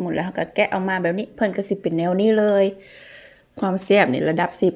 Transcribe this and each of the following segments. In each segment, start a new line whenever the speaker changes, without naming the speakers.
หมดแล้วก็แกะออกมาแบบนี้เพิ่นก็สิเป็นแนวนี้เลย ความแซ่บนี่ระดับสิบ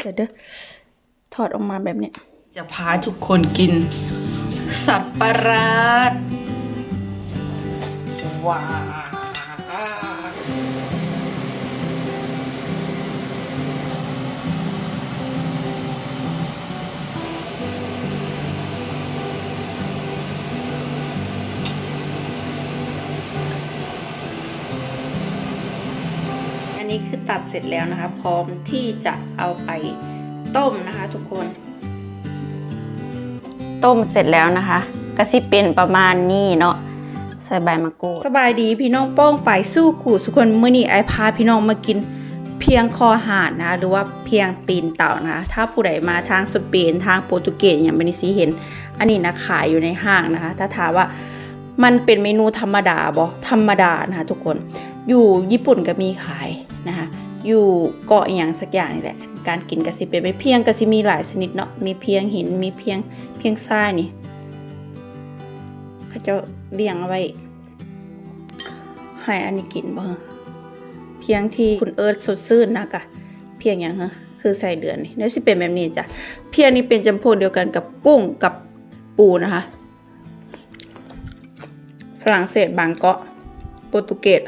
เดี๋ยวเด้อถอดออกมาแบบนี้ จะพาทุกคนกิน สับปะรดว้าว นนี้คือตัดเสร็จแล้วนะคะ พร้อมที่จะเอาไปต้มนะคะ ทุกคน ต้มเสร็จแล้วนะคะกะสิเป็นประมาณนี้เนาะใส่ใบมะกรูดสบายดีพี่น้องโป้งไปสู้ขู่สุกคนมื้อนี้ไอพาพี่น้องมากินเพียงคอหานนะคะหรือว่าเพียงตีนเต่านะคะถ้าผู้ใดมาทางสเปนทางโปรตุเกสอย่างบันิซีเห็น อันนี้นะขายอยู่ในห้างนะคะ ถ้าถามว่ามันเป็นเมนูธรรมดาบ่ธรรมดานะคะทุกคน อยู่ญี่ปุ่นก็มีขาย นะคะอยู่เกาะอย่างสักอย่างนี่แหละ การกินกระสิเป็นไปเพียงกระสิมีหลายชนิดเนาะมีเพียงหินมีเพียงเพียงทรายนี่เขาจะเลี้ยงเอาไว้ให้อันนี้กินบ่เพียงที่คุณเอิร์ธสดชื่นนะกะเพียงอย่างฮะคือใส่เดือนนี่นี่สิเป็นแบบนี้จ้ะเพียงนี้เป็นจำพวกเดียวกันกับกุ้งกับปูนะคะฝรั่งเศสบางเกาะโปรตุเกส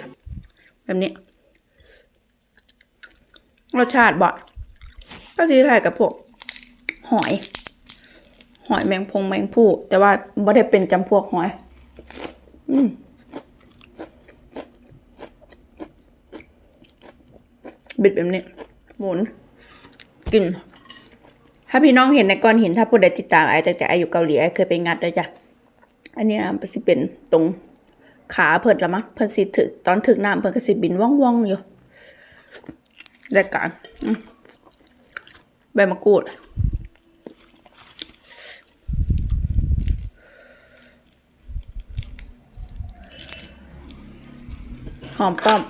แบบนี้ รสชาติบ่ก็สีคล้ายกับพวก หอย หอยแมงพงแมงผู้ แต่ว่าไม่ได้เป็นจำพวกหอย อืมบิดแบบนี้หมุนกิน ถ้าพี่น้องเห็นในก้อนหินถ้าผู้ใดติดตามไอ้แต่แต่ไอ้อยู่เกาหลีไอ้เคยไปงัดด้วยจ้ะ อันนี้นะมันสิเป็นตรงขาเพิ่นละมั้งเพิ่นสิถึกตอนถึกน้ำเพิ่นก็สิบินว่องว่องๆอยู่ ได้การใบมะกรูดหอมป้อม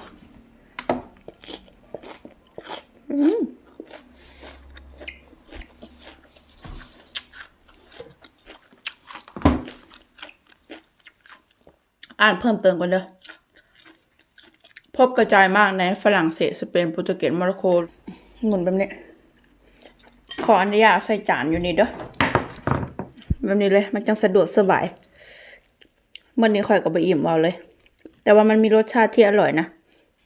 อืมอ่านเพิ่มเติมกันเด้อ พบกระจายมากในฝรั่งเศสสเปนโปรตุเกสโมร็อกโกหมุนแบบนี้ ขออนุญาตใส่จานอยู่นี่เด้อแบบนี้เลยมันจังสะดวกสบายมื่อนี้ข่อยกับบอิ่มเอาเลย แต่ว่ามันมีรสชาติที่อร่อยนะ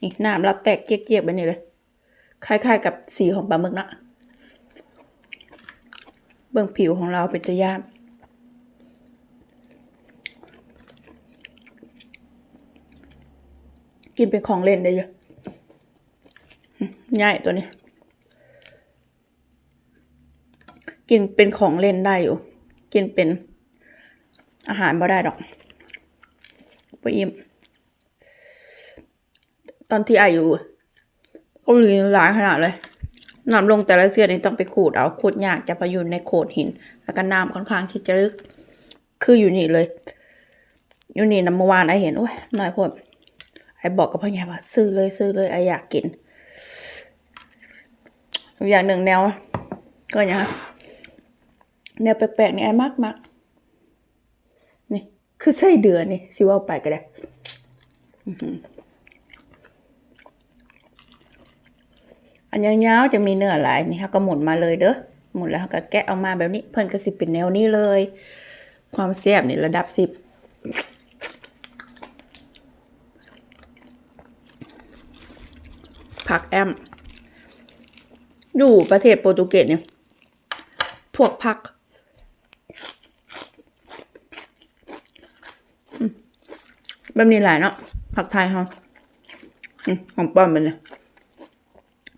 นี่น้ำรับแตกเจี๊ยกๆแบบนี้เลยคล้ายๆกับสีของปลาหมึกนะเบื้องผิวของเราเป็นตะย่าน กินเป็นของเล่นได้เยอะง่ายตัวนี้ กินเป็นของเล่นได้อยู่ กินเป็นอาหารบ่ได้ดอกไปอิ่มตอนที่อายุเก็ลีหลายขนาดเลยน้ำลงแต่ละเสียนี่ต้องไปขูดเอาขูดยากจะไปอยู่ในโขดหิน แล้วก็น้ำค่อนข้างที่จะลึก คืออยู่นี่เลย อยู่นี่น้ำเมื่อวานไอเห็นโอ้ยน้อยพด ไอ้บอกกับพ่อใหญ่ว่าซื้อเลยซื้อเลยไอ้อยากกิน อย่างหนึ่งแนว ก็อย่างนั้แนวแปลกๆนี่ไอ้มากมากนี่ คือไส้เดือนนี่ชิว่าไปก็ได้อันยาวๆจะมีเนื้อหลายนี่ค่ะก็หมุนมาเลยเด้อหมุนแล้วก็แกะออกมาแบบนี้ เพิ่นก็สิเป็นแนวนี้เลย ความแซ่บนี่ระดับสิบ ผักแอม อยู่ประเทศโปรตุเกสเนี่ย พวกผักอืมแบบนี้หลายเนาะผักไทยเฮาของป้อมเป็นเลย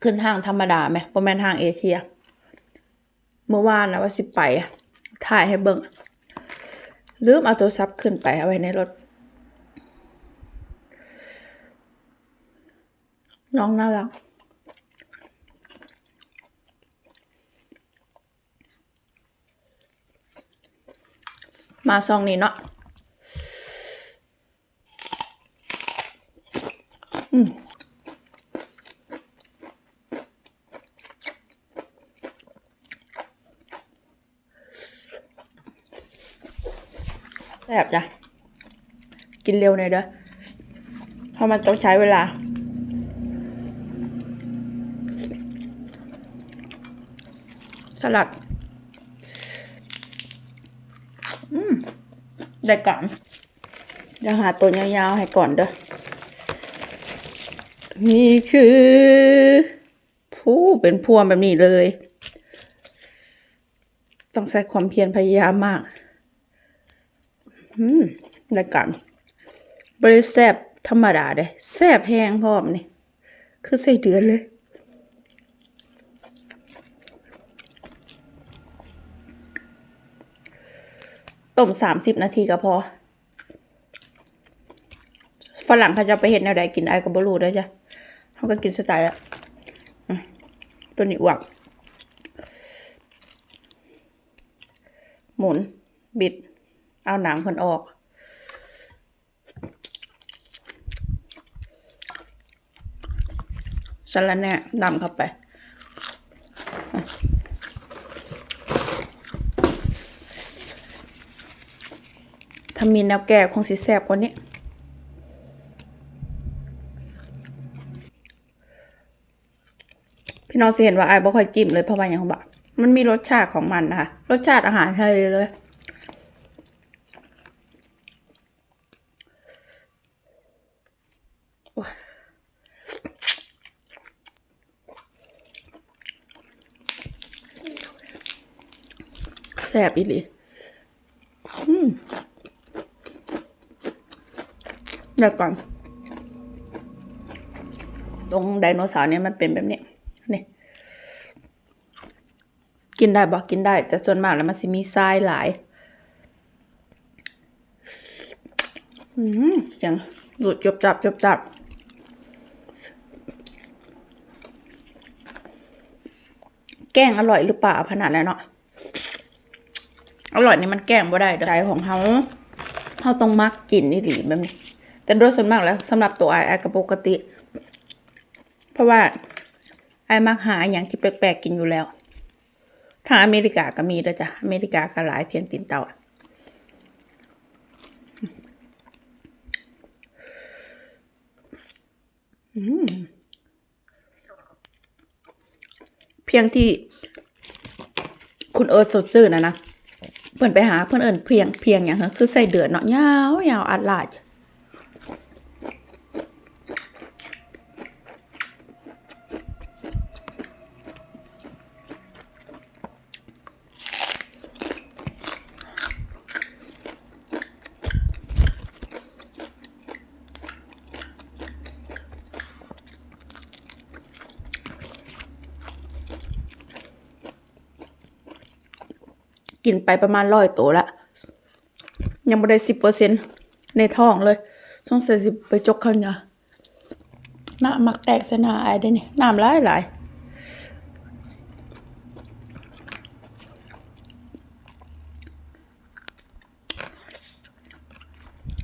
ขึ้นห้างธรรมดาไหมประมาณห้างเอเชีย เมื่อวานนะว่าสิไปถ่ายให้เบิ่งลืมเอาโทรศัพท์ขึ้นไปเอาไว้ในรถ น้องน่ารักมาซองนี้เนาะแซ่บจ้ะ กินเร็วหน่อยเด้อเพราะมันต้องใช้เวลา สลัด อืม ได้กันเดี๋ยวหาตัวยาวๆให้ก่อนเด้อ นี่คือผู้เป็นพวงแบบนี้เลย ต้องใช้ความเพียรพยายามมาก อืม ได้กันบริแซบธรรมดาเด้แซบแห้งพร้อมนี่ คือใส่เดือนเลย ต้มสามสิบนาทีก็พอ ฝรั่งเขาจะไปเห็นแนวใดกินไอ้กับบรูได้จ้ะเขาก็กินสไตล์อะตัวนี้อวกหมุน บิด เอาหนังคนออกสลัดแน่ดำเข้าไป ถ้ามีแนวแก่คงสิแสบกว่านี้พี่น้องสิเห็นว่าไอ้บ่ค่อยจิ้มเลยเพราะว่าอย่างบอกมันมีรสชาติของมันนะคะรสชาติอาหารไทยเลยแซ่บอีหลีอืม เดี๋ยวก่อน ตรงไดโนเสาร์เนี่ยมันเป็นแบบนี้นี่กินได้บอกกินได้ แต่ส่วนมากแล้วมันสิมีทรายหลาย อืมอย่างหลุดจบจับจบจับแกงอร่อยหรือเปล่าขนาดนั้นเนาะ อร่อยนี่มันแกงบ่ได้ใจของเขาเขาต้องมักกินนี่หลีแบบนี้ แต่โดยส่วนมากแล้วสำหรับตัวไอไอก็ปกติ เพราะว่าไอมักหาอย่างที่แปลกๆกินอยู่แล้วทางอเมริกาก็มีด้วยจ้ะอเมริกาก็หลายเพียงตินเตาเพียงที่คุณเอิร์ธสดชื่นนะนะเพื่อนไปหาเพื่อนเอิญเพียงเพียงอย่างนั้นคือใส่เดือดเนาะยาวยาวอัดลาด กินไปประมาณร้อยตัวละ ยังไม่ได้สิบเปอร์เซ็นต์ในท้องเลยสงสัยสิไปจกเขาเนี่ยหน้ามักแตกเสนาไอ้ได้นี่น้ำหลายหลาย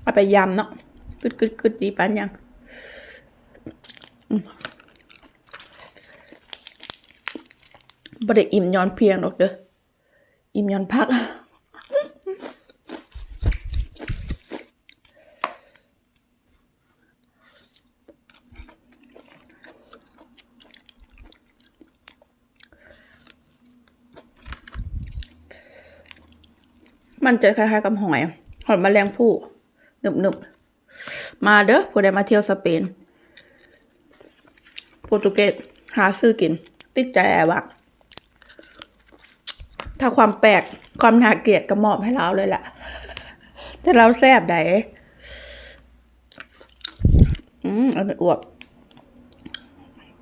เอาไปยำเนาะกึดกึดกึดดีปานยังบ่ได้อิ่มย้อนเพียงดอกเด้อ อิ่มย้อนพัก มันจะคล้ายๆกับหอย หอยแมลงภู่หนึบๆ มาเด้อผู้ใดมาเที่ยวสเปนโปรตุเกสหาซื้อกิน ติดใจแอบว่ะ ถ้าความแปลกความน่าเกลียดก็มอบให้เราเลยแหละแต่เราแซบได้อืมอาไปอวบ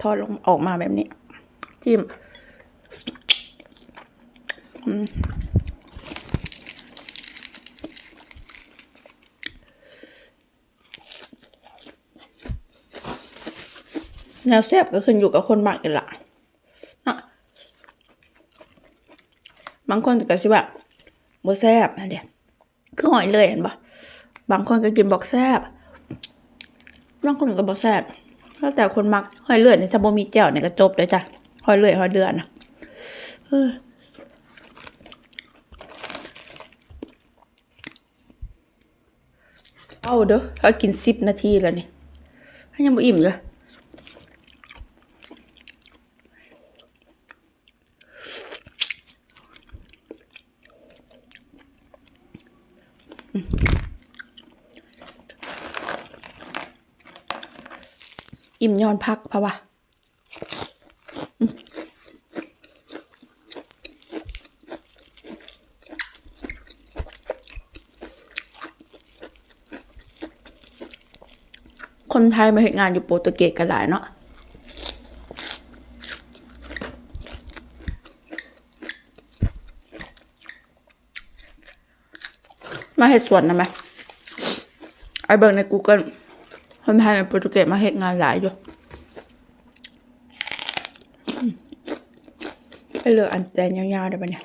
ทอดลงออกมาแบบนี้ จิ้มอืมแนวแซ่บก็ขึ้นอยู่กับคนหมากอีกละอะ บางคนก็สิว่าบ่แซ่บอันเดียวคือหอยเลยเห็นปะบางคนก็กินบอกแซ่บบางคนก็บ่แซ่บแล้วแต่คนมักหอยเลือดนี่ถ้าบมีแจ่วเนี่ยก็จบเลยจ้ะหอยเลือดหอยเดือนนะเออเอาเด้อเขากินสิบนาทีแล้วนี่ยังบ่อิ่มเลย อิ่มย้อนพักเพราะว่าคนไทยมาเห็นงานอยู่โปรตุเกสกันหลายเนาะ มาเห็ดสวนนะไหมไอเบิร์ใน Google คนไทยในโปรตุเกสมาเห็ดงานหลายอยู่ไปเลือกอันแตนยาวๆได้ปะเนี่ย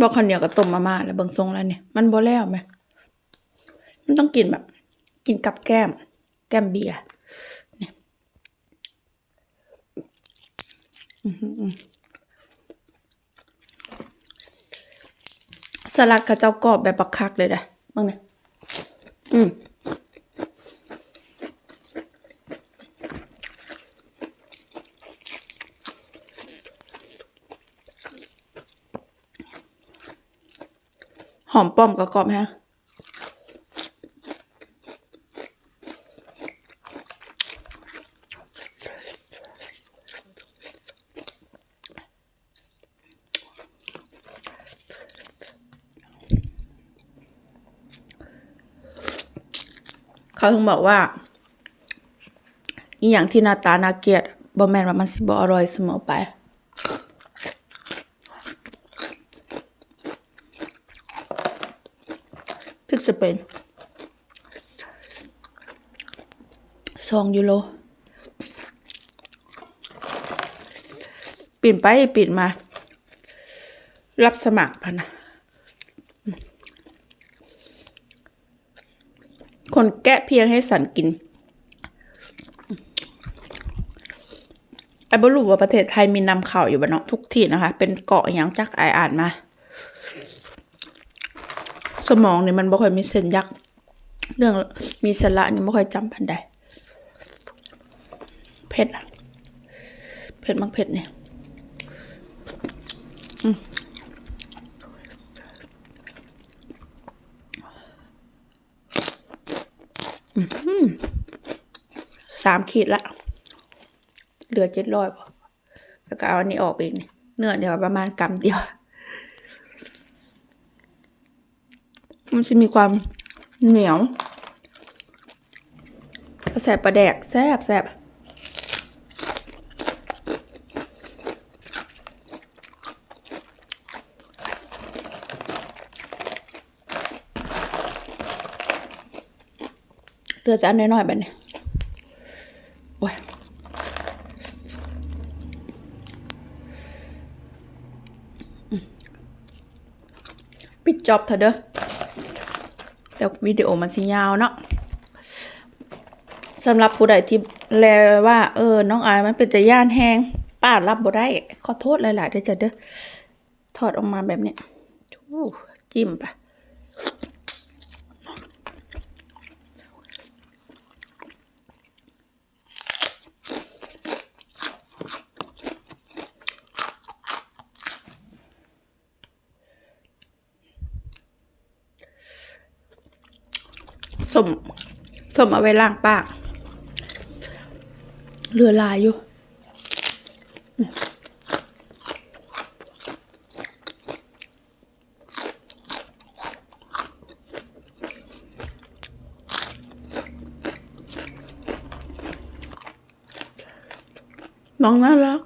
บอกข้าวเหนียวกับต้มมาม่าแล้วเบิ่งทรงแล้วเนี่ย มันบ่แล้วไหม มันต้องกินแบบ กินกับแก้ม แก้มเบียร์เนี่ยอื้อหือ สลัดกับเจ้ากรอบแบบบักคักเลยนะบ้างนี่อืมหอมป้อมกับกรอบฮะ เขาถึงบอกว่าอีอย่างที่หน้าตาน่าเกลียดบ่แม่นว่ามันสิบ่อร่อยเสมอไปถึงจะเป็นสองยูโรปิ่นไปปิ่นมา รับสมัครพะนะ คนแกะเพียงให้สันกินไอ้บรูว่าประเทศไทยมีนำข่าวอยู่บ้านเนาะทุกที่นะคะ เป็นเกาะอย่างจักไอายอ่านมา สมองเนี่ยมันบ่ค่อยมีเส้นยักษ์เรื่องมีสาระนี่บ่ค่อยจำพันใดเผ็ดอะเผ็ดมากเผ็ดเนี่ยอืมอื้อหือ สามขีดละ เหลือเจ็ดร้อยพอแล้วก็เอาอันนี้ออกอีกเนื้อเดี๋ยวประมาณกำเดียว มันจะมีความเหนียวแสบประแดกแซบแซบ ลือจานน้อยๆแบบนี้โอ้ยปิดจอบเถอะเด้อแล้ววิดีโอมันสิยาวเนาะสำหรับผู้ใดที่แลว่า เออ น้องอายมันเป็นจะย่านแห้งป้ารับบ่ได้ ขอโทษหลายๆด้วยจ้ะเด้อถอดออกมาแบบนี้จิ้มไป สมสมเอาไว้ล้างปากเหลือลายอยู่น้องน่ารัก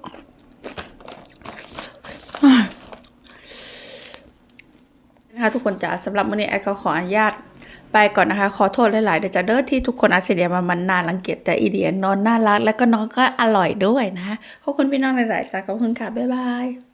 นะคะทุกคนจ๋าสำหรับมื้อนี้ไอ้ก็ขออนุญาต ไปก่อนนะคะ ขอโทษหลายๆ เดี๋ยวจะเด้อที่ทุกคนอาเสียมามันนานรังเกียจแต่อีเดียนนอนน่ารัก แล้วก็น้องก็อร่อยด้วยนะคะขอบคุณพี่น้องหลายๆจ้าขอบคุณค่ะ บ๊ายบาย